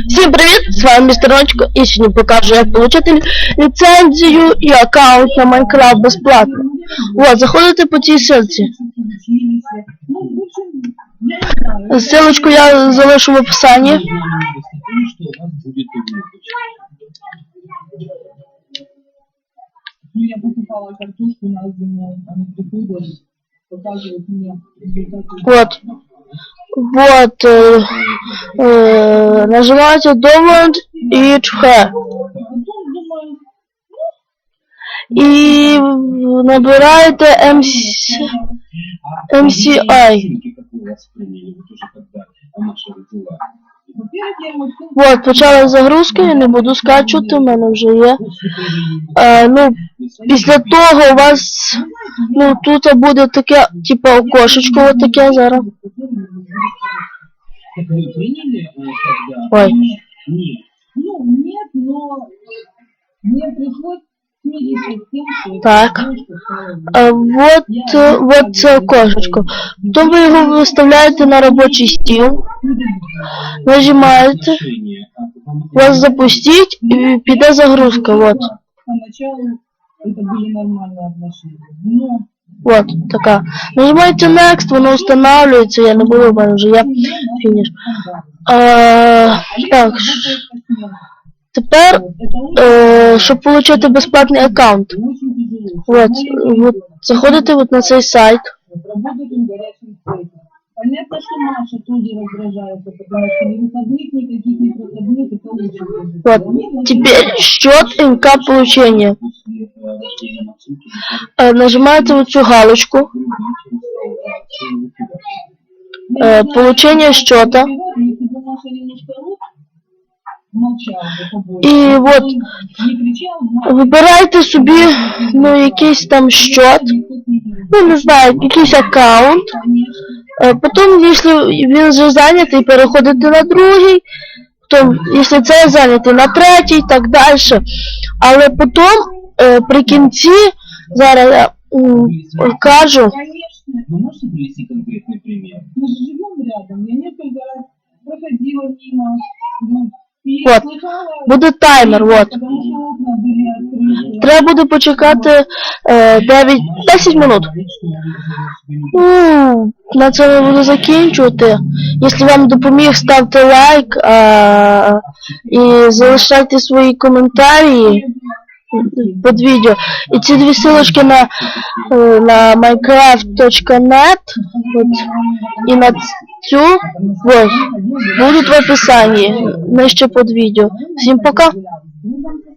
Всім привіт! З вами містер Ночко і сьогодні покажу, як отримати ліцензію і аккаунт на Майнкрафт безплатно. От, заходите по цій ссылці. Ссылочку я залишу в описанні. Ну, я покупала картошку на зиму, они приходят, показывают мне результаты. Вот. Вот. Э, э, нажимаете Download и чухе. Потом думаю, І набираєте MC, MCI. во-первых, я ему все Вот, почала загрузка, я не буду скачувати, у мене вже є. Е, ну, після того у вас, ну, тут буде таке, типу, окошечко от таке зараз. Так вы приняли э, тогда? Ой. Нет. Ну, нет, но мне пришлось смириться с тем, что это Так. девушка стала Е, вот, е, вот це окошечко. Потім ви його виставляєте на робочий стіл, нажимаєте, Решение, а потом вас запустить і піде загрузка, вот. Поначалу это были нормальные отношения, но Вот, така. Нажимаєте Next, воно встановлюється, я не буду, у мене вже є фініш. Е, так, ш- тепер, е, щоб отримати безплатний аккаунт, очень тяжело. от, от, заходите от на цей сайт, Работать он горячим сайтом. Понятно, что Маша тоже раздражается, потому что ни выходных никаких, ни проходных, это очень тяжело. вот, теперь счет МК получения. после э, рождения Максимки Е, нажимаєте вот цю галочку, е, получение счета, Если бы Маша немножко рот молчал бы побольше, і от, не кричал, Маша вибирайте собі, ну, якийсь там счет, ну, не знаю, якийсь аккаунт, конечно. Е, Потім, якщо він вже зайнятий, переходите на другий, потім, якщо це зайнятий, на третій і так далі. Але потім, е, при кінці, зараз я м, кажу, Конечно. Вы можете привести конкретный пример? Мы же живем рядом. Я несколько раз проходила мимо. ну, и Вот. слыхала, буде таймер, от. Потому что окна были открыты. Треба буде почекати е, 9, 10 минут. Ну, на це я буду закінчувати. Якщо вам допоміг, ставте лайк а, і залишайте свої коментарі під відео. І ці дві ссылочки на, е, на minecraft.net і на цю ось, будуть в описанні нижче під відео. Всім пока!